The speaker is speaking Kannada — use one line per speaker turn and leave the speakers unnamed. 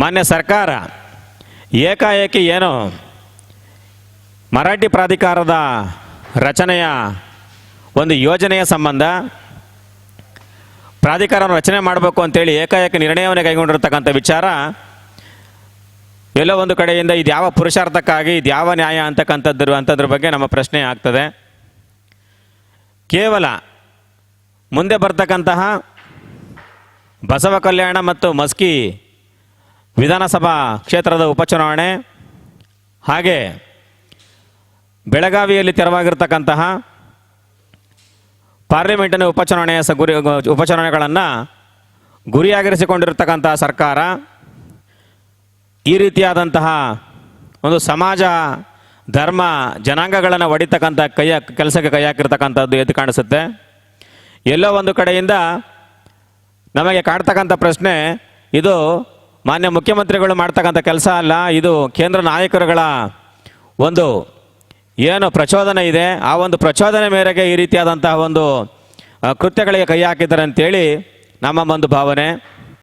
ಮಾನ್ಯ ಸರ್ಕಾರ, ಏಕಾಏಕಿ ಏನು ಮರಾಠಿ ಪ್ರಾಧಿಕಾರದ ರಚನೆಯ ಒಂದು ಯೋಜನೆಯ ಸಂಬಂಧ ಪ್ರಾಧಿಕಾರವನ್ನು ರಚನೆ ಮಾಡಬೇಕು ಅಂತೇಳಿ ಏಕಾಏಕ ನಿರ್ಣಯವನ್ನು ಕೈಗೊಂಡಿರತಕ್ಕಂಥ ವಿಚಾರ, ಎಲ್ಲೋ ಒಂದು ಕಡೆಯಿಂದ ಇದು ಯಾವ ಪುರುಷಾರ್ಥಕ್ಕಾಗಿ, ಇದು ಯಾವ ನ್ಯಾಯ ಅಂತಕ್ಕಂಥದ್ದು ಅಂಥದ್ರ ಬಗ್ಗೆ ನಮ್ಮ ಪ್ರಶ್ನೆ ಆಗ್ತದೆ. ಕೇವಲ ಮುಂದೆ ಬರ್ತಕ್ಕಂತಹ ಬಸವ ಕಲ್ಯಾಣ ಮತ್ತು ಮಸ್ಕಿ ವಿಧಾನಸಭಾ ಕ್ಷೇತ್ರದ ಉಪಚುನಾವಣೆ. ಹಾಗೆ ಬೆಳಗಾವಿಯಲ್ಲಿ ತೆರವಾಗಿರ್ತಕ್ಕಂತಹ ಪಾರ್ಲಿಮೆಂಟಿನ ಉಪಚುನಾವಣೆಯ ಸ ಗುರಿ, ಉಪಚುನಾವಣೆಗಳನ್ನು ಗುರಿಯಾಗಿರಿಸಿಕೊಂಡಿರ್ತಕ್ಕಂತಹ ಸರ್ಕಾರ ಈ ರೀತಿಯಾದಂತಹ ಒಂದು ಸಮಾಜ, ಧರ್ಮ, ಜನಾಂಗಗಳನ್ನು ಒಡಿತಕ್ಕಂಥ ಕೈಯ ಕೆಲಸಕ್ಕೆ ಕೈ ಹಾಕಿರ್ತಕ್ಕಂಥದ್ದು ಎದ್ದು ಕಾಣಿಸುತ್ತೆ. ಎಲ್ಲೋ ಒಂದು ಕಡೆಯಿಂದ ನಮಗೆ ಕಾಡ್ತಕ್ಕಂಥ ಪ್ರಶ್ನೆ, ಇದು ಮಾನ್ಯ ಮುಖ್ಯಮಂತ್ರಿಗಳು ಮಾಡ್ತಕ್ಕಂಥ ಕೆಲಸ ಅಲ್ಲ, ಇದು ಕೇಂದ್ರ ನಾಯಕರುಗಳ ಒಂದು ಏನು ಪ್ರಚೋದನೆ ಇದೆ. ಆ ಒಂದು ಪ್ರಚೋದನೆ ಮೇರೆಗೆ ಈ ರೀತಿಯಾದಂತಹ ಒಂದು ಕೃತ್ಯಗಳಿಗೆ ಕೈ ಹಾಕಿದ್ದಾರೆ ಅಂತೇಳಿ ನಮ್ಮ ಒಂದು ಭಾವನೆ.